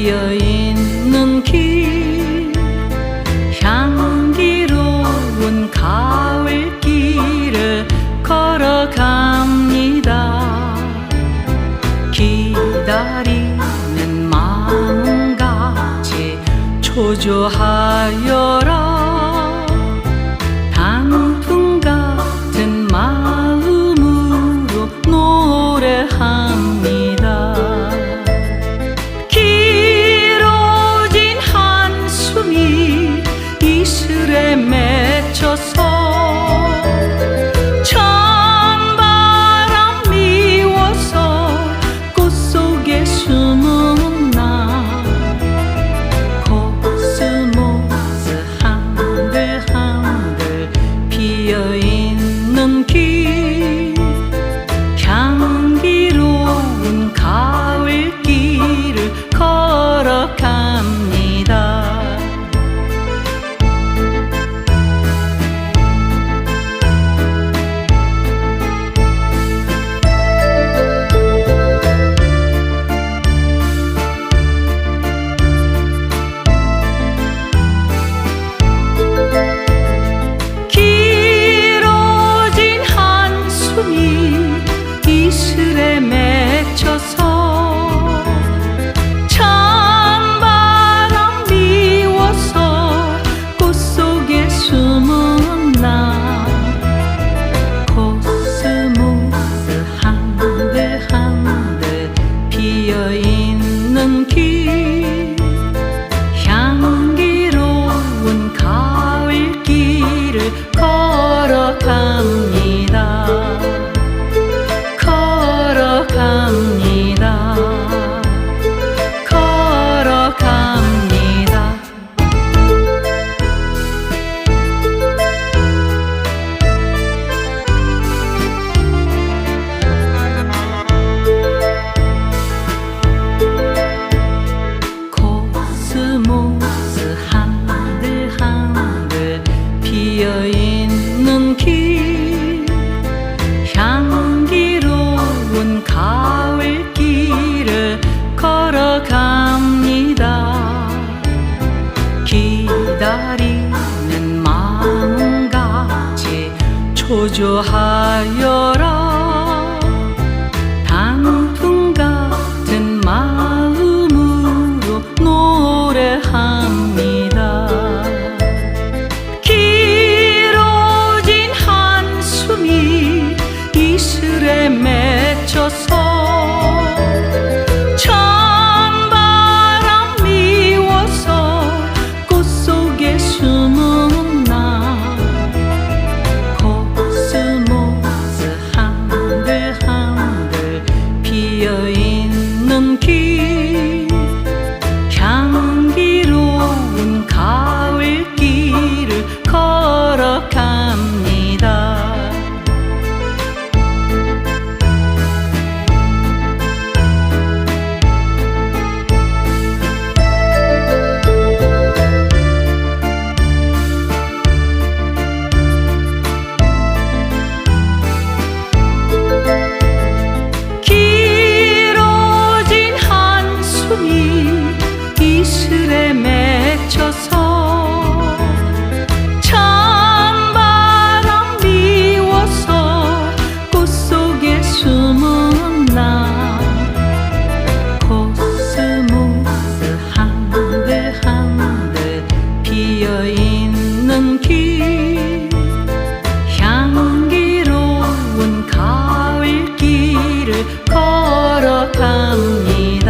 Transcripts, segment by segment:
비어 있는 길 향기로운 가을길을 걸어갑니다. 기다리는 마음같이 초조하여라. 걸어갑니 다.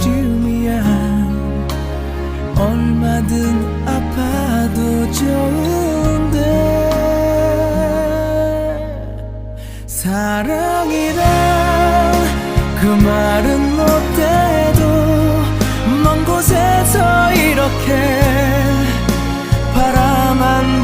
사랑이란 그 말은 못해도 먼 곳에서 이렇게 바라만